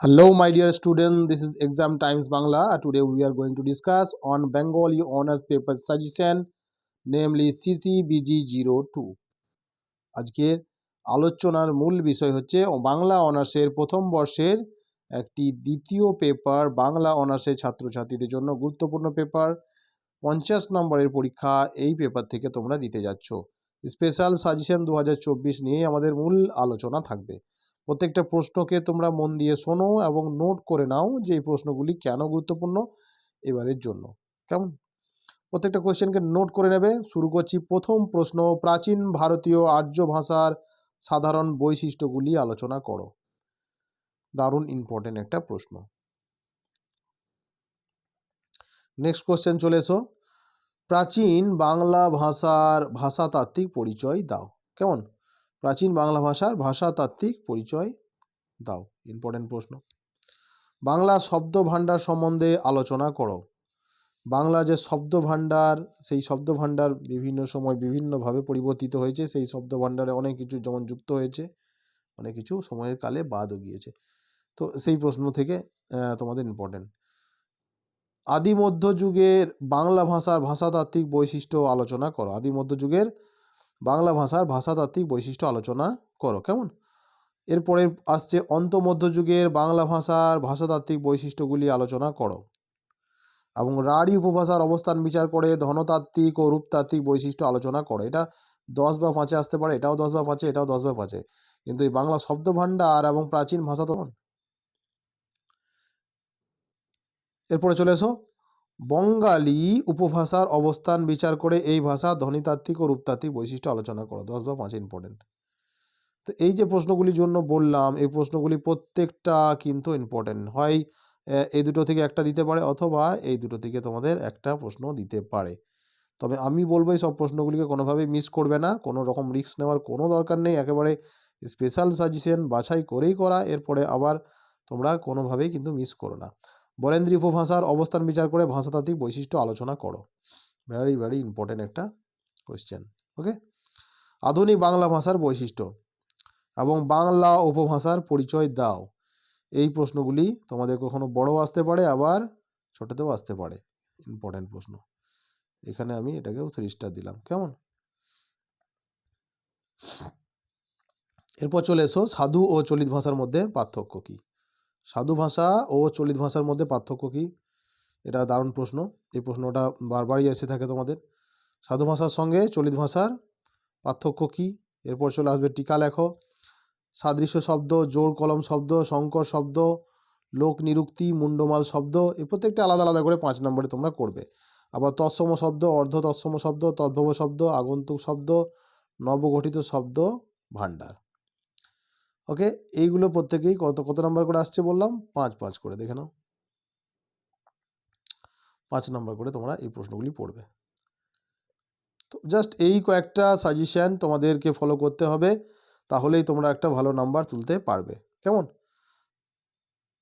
Hello, my dear student. This is Exam Times Bangla. Today we are going to discuss on Bengali Honors Paper Suggestion, namely CCBG 02. আজকের আলোচনার মূল বিষয় হচ্ছে বাংলা অনার্সের প্রথম বর্ষের একটি দ্বিতীয় পেপার বাংলা অনার্সের ছাত্রছাত্রীদের জন্য গুরুত্বপূর্ণ পেপার পঞ্চাশ নম্বরের পরীক্ষা এই পেপার থেকে তোমরা দিতে যাচ্ছ স্পেশাল সাজেশন দু নিয়ে আমাদের মূল আলোচনা থাকবে প্রত্যেকটা প্রশ্নকে তোমরা মন দিয়ে শোনো এবং নোট করে নাও যে এই প্রশ্নগুলি কেন গুরুত্বপূর্ণ এবারের জন্য। কেমন? প্রত্যেকটা কোয়েশ্চেনকে নোট করে নেবে। শুরু করছি প্রথম প্রশ্ন। প্রাচীন ভারতীয় আর্য ভাষার সাধারণ বৈশিষ্ট্যগুলি আলোচনা করো। দারুণ ইম্পর্টেন্ট একটা প্রশ্ন। নেক্সট কোশ্চেন চলে এসো। প্রাচীন বাংলা ভাষার ভাষাতাত্ত্বিক পরিচয় দাও। কেমন? প্রাচীন বাংলা ভাষার ভাষাতাত্ত্বিক পরিচয় দাও। ইম্পর্টেন্ট প্রশ্ন। বাংলা শব্দ ভাণ্ডার সম্বন্ধে আলোচনা করো। বাংলা যে শব্দ ভাণ্ডার সেই শব্দ ভাণ্ডার বিভিন্ন সময় বিভিন্নভাবে পরিবর্তিত হয়েছে। সেই শব্দ ভাণ্ডারে অনেক কিছু যেমন যুক্ত হয়েছে, অনেক কিছু সময়ের কালে বাদও গিয়েছে। তো সেই প্রশ্ন থেকে তোমাদের ইম্পর্টেন্ট আদি মধ্যযুগের বাংলা ভাষার ভাষাতাত্ত্বিক বৈশিষ্ট্য আলোচনা করো। আদি মধ্যযুগের বাংলা ভাষার ভাষাতাত্ত্বিক বৈশিষ্ট্য আলোচনা করো, কেমন? এরপরে আসছে অন্ত মধ্যযুগের বাংলা ভাষার ভাষাতাত্ত্বিক বৈশিষ্ট্যগুলি আলোচনা করো এবং রাঢ়ী উপভাষার অবস্থান বিচার করে ধনতাত্ত্বিক ও রূপতাত্ত্বিক বৈশিষ্ট্য আলোচনা করো। এটা দশ বা পাঁচে আসতে পারে, এটাও দশ বা পাঁচে, এটাও দশ বা পাঁচে। কিন্তু এই বাংলা শব্দ ভাণ্ডার এবং প্রাচীন ভাষা তখন এরপরে চলে এসো বঙ্গালী উপভাষার অবস্থান বিচার করে এই ভাষা ধ্বনিতাত্ত্বিক ও রূপতাত্ত্বিক বৈশিষ্ট্য আলোচনা করো, দশ বা পাঁচ ইম্পর্টেন্ট তো এই যে প্রশ্নগুলির জন্য বললাম, এই প্রশ্নগুলি প্রত্যেকটা কিন্তু ইম্পর্টেন্ট হয় এই দুটো থেকে একটা দিতে পারে অথবা এই দুটো থেকে তোমাদের একটা প্রশ্ন দিতে পারে। তবে আমি বলব এই সব প্রশ্নগুলিকে কোনোভাবেই মিস করবে না, কোনো রকম রিস্ক নেওয়ার কোনো দরকার নেই। একেবারে স্পেশাল সাজেশন বাছাই করেই করা, এরপরে আবার তোমরা কোনোভাবেই কিন্তু মিস করো না। বরেন্দ্রী উপভাষার অবস্থান বিচার করে ভাষাতাত্ত্বিক বৈশিষ্ট্য আলোচনা করো। ভেরি ভেরি ইম্পর্টেন্ট একটা কোয়েশ্চেন ওকে আধুনিক বাংলা ভাষার বৈশিষ্ট্য এবং বাংলা উপভাষার পরিচয় দাও। এই প্রশ্নগুলি তোমাদের কখনো বড় আসতে পারে, আবার ছোটতেও আসতে পারে। ইম্পর্টেন্ট প্রশ্ন। এখানে আমি এটাকেও থ্রি স্টার দিলাম, কেমন? এরপর চলে এসো, সাধু ও চলিত ভাষার মধ্যে পার্থক্য কী? সাধু ভাষা ও চলিত ভাষার মধ্যে পার্থক্য কী? এটা দারুণ প্রশ্ন। এই প্রশ্নটা বারবারই এসে থাকে তোমাদের। সাধু ভাষার সঙ্গে চলিত ভাষার পার্থক্য কী? এরপর চলে আসবে টিকা লেখো। সাদৃশ্য শব্দ, জোর কলম শব্দ, সংকর শব্দ, লোক নিরুক্তি, মুন্ডমাল শব্দ এই প্রত্যেকটা আলাদা আলাদা করে পাঁচ নম্বরে তোমরা করবে। আবার তৎসম শব্দ, অর্ধ তৎসম শব্দ, তদ্ভব শব্দ, আগন্তুক শব্দ, নবগঠিত শব্দ, ভাণ্ডার। ওকে? এইগুলো প্রত্যেকেই কত কত নাম্বার করে আসছে বললাম? পাঁচ পাঁচ করে, দেখে নাও। পাঁচ নাম্বার করে তোমরা এই প্রশ্নগুলি পড়বে। তো জাস্ট এই কয়েকটা সাজেশান তোমাদেরকে ফলো করতে হবে, তাহলেই তোমরা একটা ভালো নাম্বার তুলতে পারবে। কেমন?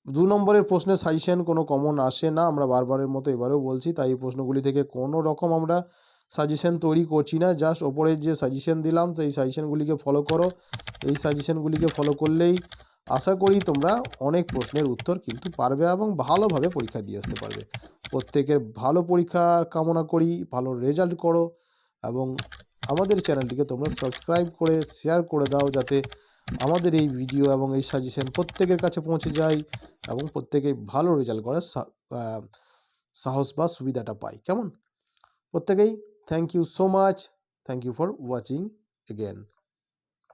দু নম্বরের প্রশ্নের সাজেশান কোনো কমন আসে না, আমরা বারবারের মতো এবারেও বলছি, তাই এই প্রশ্নগুলি থেকে কোনো রকম আমরা সাজেশন তৈরি করছি না জাস্ট ওপরের যে সাজেশন দিলাম, সেই সাজেশনগুলিকে ফলো করো। এই সাজেশনগুলিকে ফলো করলেই আশা করি তোমরা অনেক প্রশ্নের উত্তর কিন্তু পারবে এবং ভালোভাবে পরীক্ষা দিয়ে আসতে পারবে। প্রত্যেকের ভালো পরীক্ষা কামনা করি, ভালো রেজাল্ট করো এবং আমাদের চ্যানেলটিকে তোমরা সাবস্ক্রাইব করে শেয়ার করে দাও যাতে আমাদের এই ভিডিও এবং এই সাজেশন প্রত্যেকের কাছে পৌঁছে যায় এবং প্রত্যেকে ভালো রেজাল্ট করার সাহস বা সুবিধাটা পায়। কেমন? প্রত্যেকেই Thank you so much. Thank you for watching again.